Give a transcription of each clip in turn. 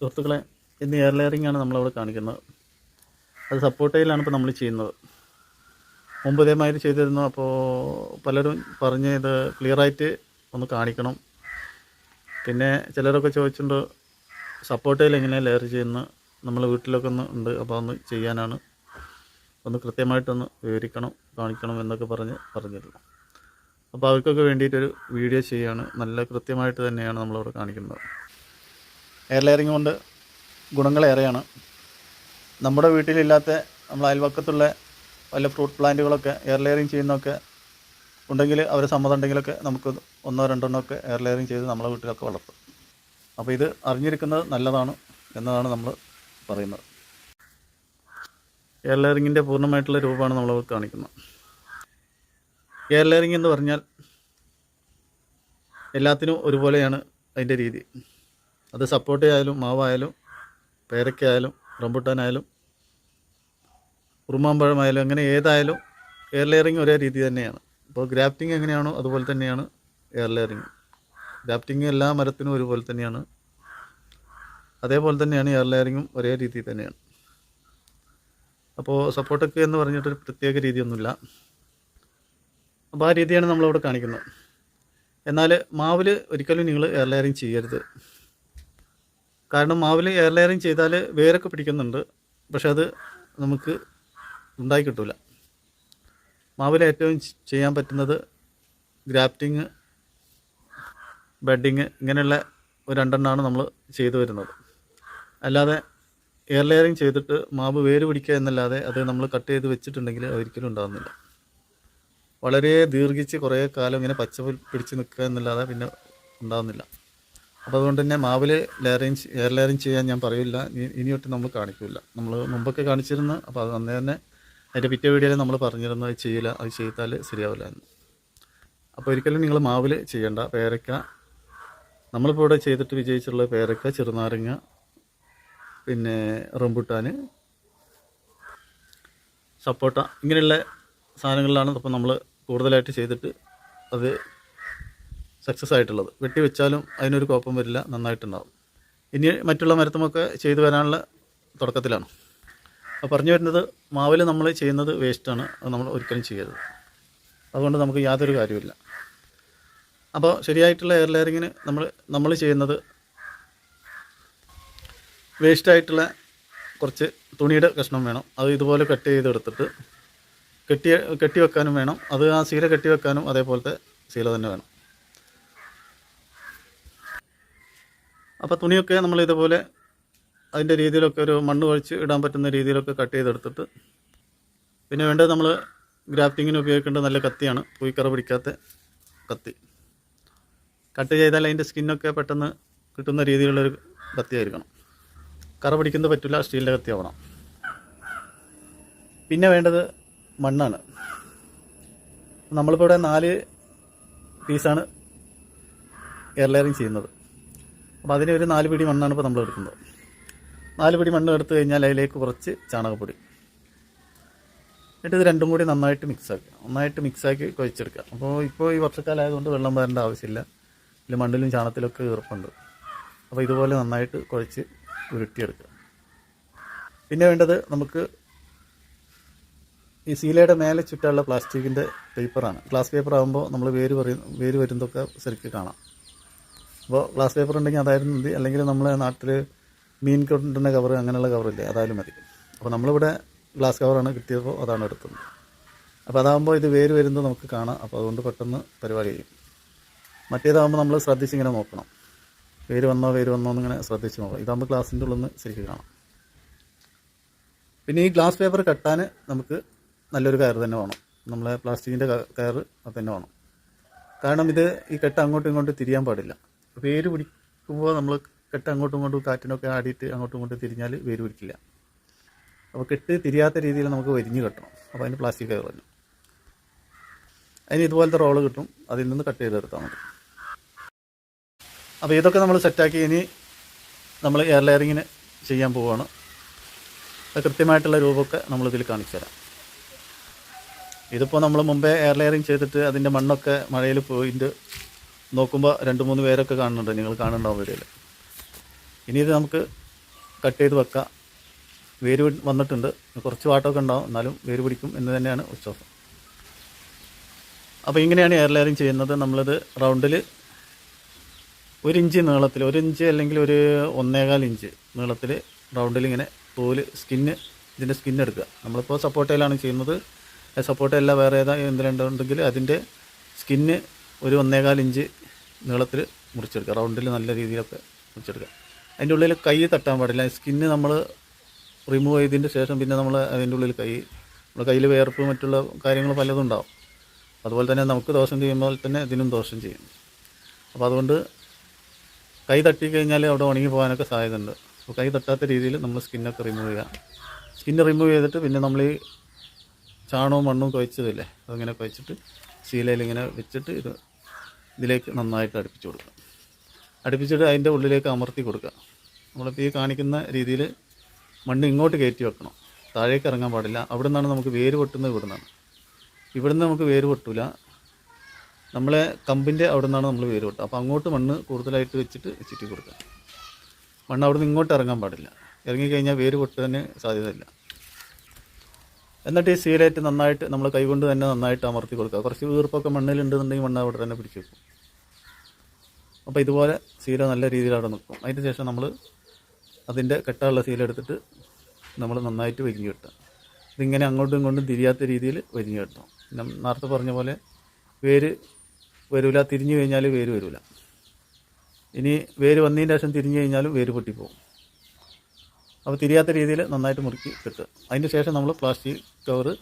സുഹൃത്തുക്കളെ ഇന്ന് air layering ആണ് നമ്മളവിടെ കാണിക്കുന്നത്. അത് സപ്പോർട്ടയിലാണ് ഇപ്പോൾ നമ്മൾ ചെയ്യുന്നത്. മുമ്പ് ഇതേമാതിരി ചെയ്തിരുന്നു. അപ്പോൾ പലരും പറഞ്ഞ് ഇത് ക്ലിയറായിട്ട് ഒന്ന് കാണിക്കണം. പിന്നെ ചിലരൊക്കെ ചോദിച്ചിട്ടുണ്ട് സപ്പോർട്ടയിൽ എങ്ങനെയാണ് ലെയർ ചെയ്യുന്നത്? നമ്മൾ വീട്ടിലൊക്കെ ഒന്ന് ഉണ്ട് അപ്പോൾ ഒന്ന് ചെയ്യാനാണ്. ഒന്ന് കൃത്യമായിട്ടൊന്ന് വിവരിക്കണം കാണിക്കണം എന്നൊക്കെ പറഞ്ഞ് പറഞ്ഞിരുന്നു. അപ്പോൾ അവർക്കൊക്കെ വേണ്ടിയിട്ടൊരു വീഡിയോ ചെയ്യുകയാണ് നല്ല കൃത്യമായിട്ട് തന്നെയാണ് നമ്മളവിടെ കാണിക്കുന്നത്. എയർ ലെയറിങ് കൊണ്ട് ഗുണങ്ങളേറെയാണ് നമ്മുടെ വീട്ടിലില്ലാത്ത നമ്മൾ അയൽവക്കത്തുള്ള വല്ല ഫ്രൂട്ട് പ്ലാന്റുകളൊക്കെ എയർ ലെയറിങ് ചെയ്യുന്നതൊക്കെ ഉണ്ടെങ്കിൽ അവർ സമ്മതം ഉണ്ടെങ്കിലൊക്കെ നമുക്ക് ഒന്നോ രണ്ടെണ്ണോ ഒക്കെ എയർ ലെയറിങ് ചെയ്ത് നമ്മളെ വീട്ടിലൊക്കെ വളർത്തും. അപ്പോൾ ഇത് അറിഞ്ഞിരിക്കുന്നത് നല്ലതാണ് എന്നതാണ് നമ്മൾ പറയുന്നത്. എയർ ലെയറിങ്ങിന്റെ പൂർണമായിട്ടുള്ള രൂപമാണ് നമ്മൾ കാണിക്കുന്നത്. എയർ ലെയറിങ് എന്ന് പറഞ്ഞാൽ എല്ലാത്തിനും ഒരുപോലെയാണ് അതിന്റെ രീതി. അത് സപ്പോർട്ട് ആയാലും മാവായാലും പേരക്കയായാലും റംബുട്ടാനായാലും ഉറുമാമ്പഴമായാലും അങ്ങനെ ഏതായാലും എയർ ലെയറിങ് ഒരേ രീതി തന്നെയാണ്. ഇപ്പോൾ ഗ്രാഫ്റ്റിംഗ് എങ്ങനെയാണോ അതുപോലെ തന്നെയാണ് എയർ ലെയറിങ് ഗ്രാഫ്റ്റിംഗ് എല്ലാ മരത്തിനും ഒരുപോലെ തന്നെയാണ്. അതേപോലെ തന്നെയാണ് എയർ ലെയറിങ്ങും ഒരേ രീതി തന്നെയാണ്. അപ്പോൾ സപ്പോർട്ടൊക്കെ എന്ന് പറഞ്ഞിട്ടൊരു പ്രത്യേക രീതിയൊന്നുമില്ല. അപ്പോൾ ആ രീതിയാണ് നമ്മളവിടെ കാണിക്കുന്നത്. എന്നാൽ മാവിൽ ഒരിക്കലും നിങ്ങൾ എയർ ലെയറിങ് ചെയ്യരുത്. കാരണം മാവിൽ എയർ ലെയറിങ് ചെയ്താൽ വേരൊക്കെ പിടിക്കുന്നുണ്ട്. പക്ഷെ അത് നമുക്ക് ഉണ്ടായി കിട്ടില്ല മാവിൽ ഏറ്റവും ചെയ്യാൻ പറ്റുന്നത് ഗ്രാഫ്റ്റിങ് ബെഡിങ് ഇങ്ങനെയുള്ള ഒരു രണ്ടെണ്ണമാണ് നമ്മൾ ചെയ്തു വരുന്നത്. അല്ലാതെ എയർ ലെയറിങ് ചെയ്തിട്ട് മാവ് വേര് പിടിക്കുക എന്നല്ലാതെ അത് നമ്മൾ കട്ട് ചെയ്ത് വെച്ചിട്ടുണ്ടെങ്കിൽ ഒരിക്കലും ഉണ്ടാകുന്നില്ല വളരെ ദീർഘിച്ച് കുറേ കാലം ഇങ്ങനെ പച്ച പിടിച്ച് നിൽക്കുക എന്നല്ലാതെ പിന്നെ ഉണ്ടാകുന്നില്ല അപ്പോൾ അതുകൊണ്ട് തന്നെ മാവിൽ ലെയറിങ് എയർ ലെയറിങ് ചെയ്യാൻ ഞാൻ പറയില്ല. ഇനി- തൊട്ട് നമ്മൾ കാണിക്കില്ല നമ്മൾ മുമ്പൊക്കെ കാണിച്ചിരുന്നു. അപ്പോൾ അത് അന്നേ തന്നെ അതിന്റെ പിറ്റേ വീഡിയോയിൽ നമ്മൾ പറഞ്ഞിരുന്നു അത് ചെയ്യില്ല അത് ചെയ്താൽ ശരിയാവില്ല എന്ന്. അപ്പോൾ ഒരിക്കലും നിങ്ങൾ മാവിൽ ചെയ്യേണ്ട. പേരക്ക നമ്മളിപ്പോൾ ഇവിടെ ചെയ്തിട്ട് വിജയിച്ചിട്ടുള്ള പേരക്ക ചെറുനാരങ്ങ പിന്നെ റംബുട്ടാൻ സപ്പോട്ട ഇങ്ങനെയുള്ള സാധനങ്ങളിലാണ് അപ്പോൾ നമ്മൾ കൂടുതലായിട്ട് ചെയ്തിട്ട് അത് സക്സസ് ആയിട്ടുള്ളത്. വെട്ടി വെച്ചാലും അതിനൊരു കുഴപ്പം വരില്ല നന്നായിട്ടുണ്ടാവും. ഇനി മറ്റുള്ള മരത്തുമൊക്കെ ചെയ്തു വരാനുള്ള തുടക്കത്തിലാണ്. അപ്പോൾ പറഞ്ഞു വരുന്നത് മാവിൽ നമ്മൾ ചെയ്യുന്നത് വേസ്റ്റാണ് അത് നമ്മൾ ഒരിക്കലും ചെയ്യരുത്. അതുകൊണ്ട് നമുക്ക് യാതൊരു കാര്യമില്ല അപ്പോൾ ശരിയായിട്ടുള്ള എയർ ലെയറിങ്ങിന് നമ്മൾ നമ്മൾ ചെയ്യുന്നത് വേസ്റ്റായിട്ടുള്ള കുറച്ച് തുണിയുടെ കഷ്ണം വേണം. അത് ഇതുപോലെ കട്ട് ചെയ്തെടുത്തിട്ട് കെട്ടി കെട്ടി വെക്കാനും വേണം. അത് ആ സീല കെട്ടി വെക്കാനും അതേപോലത്തെ സീല തന്നെ വേണം. അപ്പോൾ തുണിയൊക്കെ നമ്മൾ ഇതുപോലെ അതിന്റെ രീതിയിലൊക്കെ ഒരു മണ്ണ് ഒഴിച്ച് ഇടാൻ പറ്റുന്ന രീതിയിലൊക്കെ കട്ട് ചെയ്തെടുത്തിട്ട് പിന്നെ വേണ്ടത് നമ്മൾ ഗ്രാഫ്റ്റിങ്ങിന് ഉപയോഗിക്കേണ്ട നല്ല കത്തിയാണ്. പൂയിക്കറ പിടിക്കാത്ത കത്തി. കട്ട് ചെയ്താൽ അതിന്റെ സ്കിന്നൊക്കെ പെട്ടെന്ന് കിട്ടുന്ന രീതിയിലുള്ളൊരു കത്തിയായിരിക്കണം. കറ പിടിക്കുന്നത് പറ്റില്ല സ്റ്റീലിന്റെ കത്തി ആവണം പിന്നെ വേണ്ടത് മണ്ണാണ്. നമ്മളിപ്പോൾ ഇവിടെ നാല് പീസാണ് എയർ ലെയറിങ് ചെയ്യുന്നത്. അപ്പോൾ അതിന് ഒരു നാല് പിടി മണ്ണാണ് ഇപ്പോൾ നമ്മൾ എടുക്കുന്നത്. നാല് പിടി മണ്ണ് എടുത്തു കഴിഞ്ഞാൽ അതിലേക്ക് കുറച്ച് ചാണകപ്പൊടി. എന്നിട്ട് ഇത് രണ്ടും കൂടി നന്നായിട്ട് മിക്സാക്കുക നന്നായിട്ട് മിക്സാക്കി കുഴച്ചെടുക്കുക. അപ്പോൾ ഇപ്പോൾ ഈ വർഷക്കാലമായതുകൊണ്ട് വെള്ളം വരേണ്ട ആവശ്യമില്ല. ഇതിൽ മണ്ണിലും ചാണത്തിലൊക്കെ ഈർപ്പുണ്ട്. അപ്പോൾ ഇതുപോലെ നന്നായിട്ട് കുഴച്ച് ഉരുട്ടിയെടുക്കുക. പിന്നെ വേണ്ടത് നമുക്ക് ഈ സീലയുടെ മേലെ ചുറ്റാനുള്ള പ്ലാസ്റ്റിക്കിന്റെ പേപ്പറാണ്. ഗ്ലാസ് പേപ്പർ ആകുമ്പോൾ നമ്മൾ വേര് പറയും വേര് വരുന്നതൊക്കെ ശരിക്കും കാണാം. അപ്പോൾ ഗ്ലാസ് പേപ്പർ ഉണ്ടെങ്കിൽ അതായിരുന്നു മതി അല്ലെങ്കിൽ നമ്മളെ നാട്ടിൽ മീൻ കൊണ്ടുന്ന കവർ അങ്ങനെയുള്ള കവറില്ലേ അതായാലും മതി. അപ്പോൾ നമ്മളിവിടെ ഗ്ലാസ് കവറാണ് കിട്ടിയപ്പോൾ അതാണ് എടുത്തത്. അപ്പോൾ അതാകുമ്പോൾ ഇത് വേര് വരുന്നത് നമുക്ക് കാണാം. അപ്പോൾ അതുകൊണ്ട് പെട്ടെന്ന് പരിപാടി ചെയ്യും മറ്റേതാകുമ്പോൾ നമ്മൾ ശ്രദ്ധിച്ച് ഇങ്ങനെ നോക്കണം. വേര് വന്നോ വേര് വന്നോ എന്നിങ്ങനെ ശ്രദ്ധിച്ച് നോക്കണം. ഇതാകുമ്പോൾ ഗ്ലാസിന്റെ ഉള്ളിൽ നിന്ന് ശരിക്കും കാണാം. പിന്നെ ഈ ഗ്ലാസ് പേപ്പർ കെട്ടാൻ നമുക്ക് നല്ലൊരു കയർ തന്നെ വേണം. നമ്മളെ പ്ലാസ്റ്റിക്കിന്റെ കയർ അത് തന്നെ വേണം. കാരണം ഇത് ഈ കെട്ട് അങ്ങോട്ടും ഇങ്ങോട്ടും തിരിയാൻ പാടില്ല. വേര് പിടിക്കുമ്പോൾ നമ്മൾ കെട്ട് അങ്ങോട്ടും ഇങ്ങോട്ടും കാറ്റിനൊക്കെ ആടിയിട്ട് അങ്ങോട്ടും ഇങ്ങോട്ടും തിരിഞ്ഞാൽ വേര് പിടിക്കില്ല. അപ്പോൾ കെട്ട് തിരിയാത്ത രീതിയിൽ നമുക്ക് വരിഞ്ഞ് കെട്ടണം. അപ്പോൾ അതിന് പ്ലാസ്റ്റിക് കയർ തന്നെ അതിന് ഇതുപോലത്തെ റോൾ കിട്ടും. അതിൽ നിന്ന് കട്ട് ചെയ്തെടുത്താൽ മതി. അപ്പോൾ ഇതൊക്കെ നമ്മൾ സെറ്റാക്കി ഇനി നമ്മൾ എയർ ലെയറിങ്ങിന് ചെയ്യാൻ പോവുകയാണ് കൃത്യമായിട്ടുള്ള രൂപമൊക്കെ നമ്മളിതിൽ കാണിച്ചു തരാം. ഇതിപ്പോൾ നമ്മൾ മുമ്പേ എയർ ലെയറിങ് ചെയ്തിട്ട് അതിന്റെ മണ്ണൊക്കെ മഴയിൽ പോയിട്ട് നോക്കുമ്പോൾ രണ്ട് മൂന്ന് പേരൊക്കെ കാണുന്നുണ്ട്. നിങ്ങൾ കാണുന്നുണ്ടാവും വീഡിയോയിൽ ഇനി ഇത് നമുക്ക് കട്ട് ചെയ്ത് വെക്കാം. വേര് വന്നിട്ടുണ്ട്. കുറച്ച് വാട്ടമൊക്കെ ഉണ്ടാവും. എന്നാലും വേര് പിടിക്കും എന്ന് തന്നെയാണ് വിശ്വാസം. അപ്പോൾ ഇങ്ങനെയാണ് എയർ ലെയറിങ് ചെയ്യുന്നത്. നമ്മളിത് റൗണ്ടിൽ ഒരു ഇഞ്ച് നീളത്തിൽ ഒരു ഇഞ്ച് അല്ലെങ്കിൽ ഒരു ഒന്നേകാൽ ഇഞ്ച് നീളത്തിൽ റൗണ്ടിൽ ഇങ്ങനെ തോൽ സ്കിന്ന് ഇതിന്റെ സ്കിന്ന് എടുക്കുക. നമ്മളിപ്പോൾ സപ്പോർട്ടയിലാണ് ചെയ്യുന്നത്. സപ്പോർട്ടയല്ല വേറെ ഏതാ എന്തിനുണ്ടെങ്കിൽ അതിന്റെ സ്കിന്ന് ഒരു ഒന്നേകാൽ ഇഞ്ച് നീളത്തിൽ മുറിച്ചെടുക്കുക. റൗണ്ടിൽ നല്ല രീതിയിലൊക്കെ മുറിച്ചെടുക്കുക. അതിന്റെ ഉള്ളിൽ കൈ തട്ടാൻ പാടില്ല. സ്കിന്ന് നമ്മൾ റിമൂവ് ചെയ്തതിന്റെ ശേഷം പിന്നെ നമ്മൾ അതിന്റെ ഉള്ളിൽ കൈ നമ്മുടെ കയ്യിൽ വേർപ്പ് മറ്റുള്ള കാര്യങ്ങൾ പലതും ഉണ്ടാവും. അതുപോലെ തന്നെ നമുക്ക് ദോഷം ചെയ്യുമ്പോൾ തന്നെ ഇതിനും ദോഷം ചെയ്യും. അപ്പോൾ അതുകൊണ്ട് കൈ തട്ടിക്കഴിഞ്ഞാൽ അവിടെ ഉണങ്ങി പോകാനൊക്കെ സാധ്യതയുണ്ട്. അപ്പോൾ കൈ തട്ടാത്ത രീതിയിൽ നമ്മൾ സ്കിന്നൊക്കെ റിമൂവ് ചെയ്യുക. സ്കിന്ന് റിമൂവ് ചെയ്തിട്ട് പിന്നെ നമ്മൾ ഈ ചാണകവും മണ്ണും കുഴച്ചതില്ലേ? അതിങ്ങനെ കുഴച്ചിട്ട് ശീലയിൽ ഇങ്ങനെ വെച്ചിട്ട് ഇത് ഇതിലേക്ക് നന്നായിട്ട് അടുപ്പിച്ച് കൊടുക്കുക. അടുപ്പിച്ചിട്ട് അതിന്റെ ഉള്ളിലേക്ക് അമർത്തി കൊടുക്കുക. നമ്മളിപ്പോൾ ഈ കാണിക്കുന്ന രീതിയിൽ മണ്ണ് ഇങ്ങോട്ട് കയറ്റി വെക്കണം. താഴേക്ക് ഇറങ്ങാൻ പാടില്ല. അവിടെ നിന്നാണ് നമുക്ക് വേര് പൊട്ടുന്നത് ഇവിടെ നിന്നാണ് ഇവിടെ നിന്ന് നമുക്ക് വേര് പൊട്ടില്ല നമ്മളെ കമ്പിന്റെ അവിടെ നിന്നാണ് നമ്മൾ വേര് പൊട്ടുക. അപ്പോൾ അങ്ങോട്ട് മണ്ണ് കൂടുതലായിട്ട് വെച്ചിട്ട് ചുറ്റി കൊടുക്കുക. മണ്ണ് അവിടെ നിന്ന് ഇങ്ങോട്ട് ഇറങ്ങാൻ പാടില്ല. ഇറങ്ങിക്കഴിഞ്ഞാൽ വേര് പൊട്ടുന്നതിന് സാധ്യതയില്ല. എന്നിട്ട് ഈ സീലായിട്ട് നന്നായിട്ട് നമ്മൾ കൈകൊണ്ട് തന്നെ നന്നായിട്ട് അമർത്തി കൊടുക്കുക. കുറച്ച് വീർപ്പൊക്കെ മണ്ണിലുണ്ടെന്നുണ്ടെങ്കിൽ മണ്ണ് അവിടെ തന്നെ പിടിച്ചു വെക്കും. അപ്പോൾ ഇതുപോലെ സീല നല്ല രീതിയിൽ അവിടെ നിൽക്കും. അതിന് ശേഷം നമ്മൾ അതിന്റെ കെട്ടാനുള്ള സീല എടുത്തിട്ട് നമ്മൾ നന്നായിട്ട് വരിഞ്ഞു കിട്ടുക. ഇതിങ്ങനെ അങ്ങോട്ടും ഇങ്ങോട്ടും തിരിയാത്ത രീതിയിൽ വരിഞ്ഞു കിട്ടും. നം- നേരത്തെ പറഞ്ഞ പോലെ വേര് വരില്ല തിരിഞ്ഞു കഴിഞ്ഞാൽ വേര് വരില്ല ഇനി വേര് വന്നതിന് ശേഷം തിരിഞ്ഞു കഴിഞ്ഞാലും വേര് പൊട്ടിപ്പോകും അപ്പോൾ തിരിയാത്ത രീതിയിൽ നന്നായിട്ട് മുറുക്കി കെട്ടുക. അതിന് ശേഷം നമ്മൾ പ്ലാസ്റ്റിക് കവർ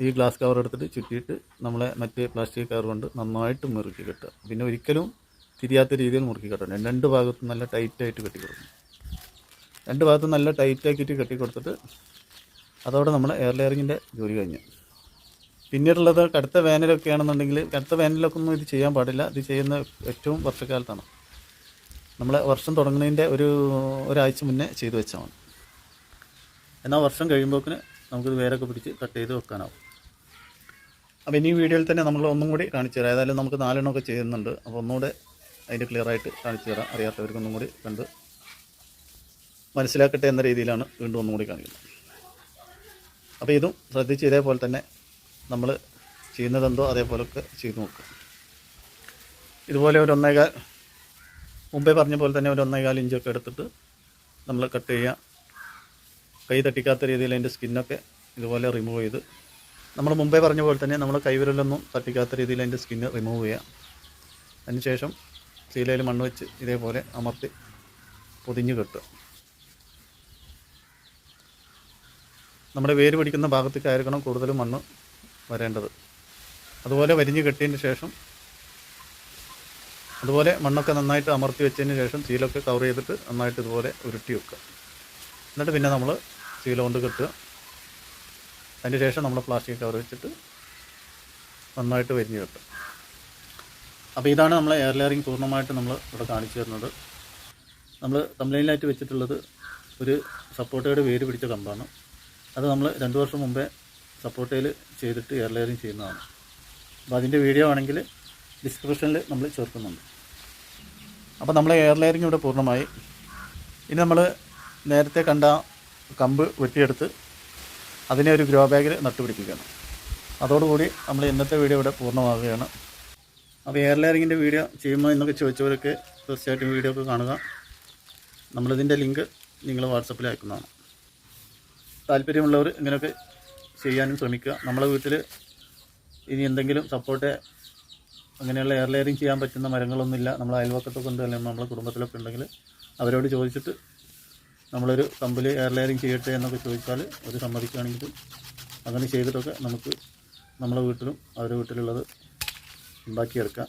ഈ ഗ്ലാസ് കവർ എടുത്തിട്ട് ചുറ്റിയിട്ട് നമ്മളെ മറ്റേ പ്ലാസ്റ്റിക് കവർ കൊണ്ട് നന്നായിട്ട് മുറുക്കി കെട്ടുക. പിന്നെ ഒരിക്കലും തിരിയാത്ത രീതിയിൽ മുറുക്കി കെട്ടണം രണ്ട് ഭാഗത്തും നല്ല ടൈറ്റായിട്ട് കെട്ടി കൊടുക്കണം രണ്ട് ഭാഗത്തും നല്ല ടൈറ്റാക്കിയിട്ട് കെട്ടിക്കൊടുത്തിട്ട് അതോടെ നമ്മൾ എയർ ലെയറിങ്ങിന്റെ ജോലി കഴിഞ്ഞു. പിന്നീടുള്ളത് കടുത്ത വേനലൊക്കെ ആണെന്നുണ്ടെങ്കിൽ കടുത്ത വേനലൊക്കെ ഒന്നും ഇത് ചെയ്യാൻ പാടില്ല. ഇത് ചെയ്യുന്ന ഏറ്റവും വർഷക്കാലത്താണ്. നമ്മൾ വർഷം തുടങ്ങുന്നതിന്റെ ഒരു ഒരാഴ്ച മുന്നേ ചെയ്തു വെച്ചാൽ മതി. എന്നാൽ വർഷം കഴിയുമ്പോക്കിന് നമുക്കിത് വേരൊക്കെ പിടിച്ച് കട്ട് ചെയ്ത് വെക്കാനാവും. അപ്പോൾ ഇനി വീഡിയോയിൽ തന്നെ നമ്മൾ ഒന്നും കൂടി കാണിച്ചു തരാം. ഏതായാലും നമുക്ക് നാലെണ്ണമൊക്കെ ചെയ്യുന്നുണ്ട്. അപ്പോൾ ഒന്നുകൂടെ അതിന്റെ ക്ലിയർ ആയിട്ട് കാണിച്ചു തരാം. അറിയാത്തവർക്കൊന്നും കൂടി കണ്ട് മനസ്സിലാക്കട്ടെ എന്ന രീതിയിലാണ് വീണ്ടും ഒന്നും കൂടി കാണിക്കുന്നത്. അപ്പോൾ ഇതും ശ്രദ്ധിച്ച് ഇതേപോലെ തന്നെ നമ്മൾ ചെയ്യുന്നതെന്തോ അതേപോലൊക്കെ ചെയ്തു നോക്കുക. ഇതുപോലെ ഒരു ഒന്നേകാൽ മുമ്പേ പറഞ്ഞ പോലെ തന്നെ ഒരു ഒന്നേകാൽ ഇഞ്ചൊക്കെ എടുത്തിട്ട് നമ്മൾ കട്ട് ചെയ്യുക. കൈ തട്ടിക്കാത്ത രീതിയിൽ അതിന്റെ സ്കിന്നൊക്കെ ഇതുപോലെ റിമൂവ് ചെയ്ത് നമ്മൾ മുമ്പേ പറഞ്ഞ പോലെ തന്നെ നമ്മൾ കൈവിരലൊന്നും തട്ടിക്കാത്ത രീതിയിൽ അതിന്റെ സ്കിന്ന് റിമൂവ് ചെയ്യുക. അതിനുശേഷം സീലയിൽ മണ്ണ് വെച്ച് ഇതേപോലെ അമർത്തി പൊതിഞ്ഞ് കെട്ടുക. നമ്മുടെ വേര് പിടിക്കുന്ന ഭാഗത്തേക്കായിരിക്കണം കൂടുതലും മണ്ണ് വരേണ്ടത്. അതുപോലെ വരിഞ്ഞ് കെട്ടിയതിന് ശേഷം അതുപോലെ മണ്ണൊക്കെ നന്നായിട്ട് അമർത്തി വെച്ചതിന് ശേഷം സീലൊക്കെ കവർ ചെയ്തിട്ട് നന്നായിട്ട് ഇതുപോലെ ഉരുട്ടി വെക്കുക. എന്നിട്ട് പിന്നെ നമ്മൾ സീല കൊണ്ട് കെട്ടുക. അതിന് ശേഷം നമ്മൾ പ്ലാസ്റ്റിക് കവർ വെച്ചിട്ട് നന്നായിട്ട് വരിഞ്ഞ് കെട്ടുക. അപ്പോൾ ഇതാണ് നമ്മൾ എയർ ലെയറിങ് പൂർണമായിട്ട് നമ്മൾ ഇവിടെ കാണിച്ചു തരുന്നത്. നമ്മൾ തമ്മിലായിട്ട് വെച്ചിട്ടുള്ളത് ഒരു സപ്പോർട്ടയുടെ വേര് പിടിച്ച കമ്പാണ് അത് നമ്മൾ രണ്ട് വർഷം മുമ്പേ സപ്പോർട്ടയിൽ ചെയ്തിട്ട് എയർ ലെയറിങ് ചെയ്യുന്നതാണ്. അപ്പോൾ അതിന്റെ വീഡിയോ ആണെങ്കിൽ ഡിസ്ക്രിപ്ഷനിൽ നമ്മൾ ചേർക്കുന്നുണ്ട്. അപ്പോൾ നമ്മൾ എയർ ലെയറിങ് ഇവിടെ പൂർണമായി. ഇനി നമ്മൾ നേരത്തെ കണ്ട കമ്പ് വെട്ടിയെടുത്ത് അതിനെ ഒരു ഗ്രോ ബാഗിൽ നട്ടുപിടിപ്പിക്കണം അതോടുകൂടി നമ്മൾ ഇന്നത്തെ വീഡിയോ ഇവിടെ പൂർണമാവുകയാണ്. അപ്പോൾ എയർ ലെയറിങ്ങിന്റെ വീഡിയോ ചെയ്യുമ്പോൾ എന്നൊക്കെ ചോദിച്ചവരൊക്കെ തീർച്ചയായിട്ടും വീഡിയോ ഒക്കെ കാണുക. നമ്മളിതിന്റെ ലിങ്ക് നിങ്ങൾ വാട്സപ്പിൽ അയക്കുന്നതാണ്. താല്പര്യമുള്ളവർ ഇങ്ങനെയൊക്കെ ചെയ്യാനും ശ്രമിക്കുക. നമ്മളെ വീട്ടിൽ ഇനി എന്തെങ്കിലും സപ്പോർട്ട് അങ്ങനെയുള്ള എയർ ലെയറിങ് ചെയ്യാൻ പറ്റുന്ന മരങ്ങളൊന്നുമില്ല. നമ്മൾ അയൽവക്കത്തൊക്കെ ഉണ്ട് അല്ലെങ്കിൽ നമ്മളെ കുടുംബത്തിലൊക്കെ ഉണ്ടെങ്കിൽ അവരോട് ചോദിച്ചിട്ട് നമ്മളൊരു കമ്പിൽ എയർ ലെയറിങ് ചെയ്യട്ടെ എന്നൊക്കെ ചോദിച്ചാൽ അവർ സമ്മതിക്കുകയാണെങ്കിൽ അങ്ങനെ ചെയ്തിട്ടൊക്കെ നമുക്ക് നമ്മളെ വീട്ടിലും അവരുടെ വീട്ടിലുള്ളത് ഉണ്ടാക്കിയെടുക്കാം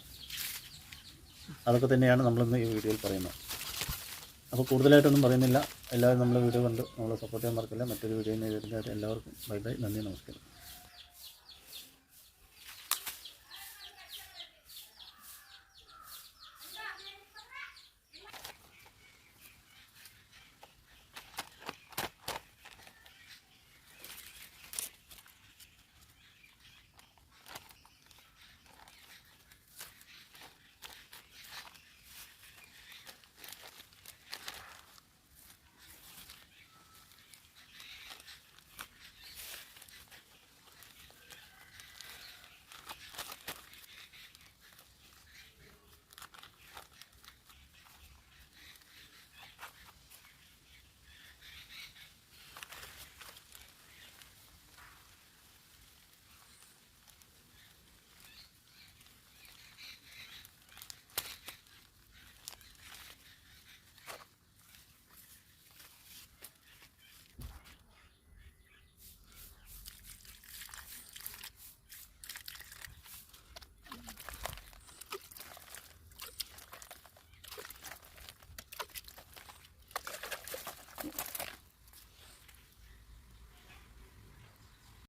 അതൊക്കെ തന്നെയാണ് നമ്മളിന്ന് ഈ വീഡിയോയിൽ പറയുന്നത്. അപ്പോൾ കൂടുതലായിട്ടൊന്നും പറയുന്നില്ല. എല്ലാവരും നമ്മളെ വീഡിയോ കണ്ട്. നമ്മളെ സപ്പോർട്ട് ചെയ്യാൻ മറക്കില്ല. മറ്റൊരു വീഡിയോ എല്ലാവർക്കും ബൈ ബൈ. നന്ദി നമസ്കാരം.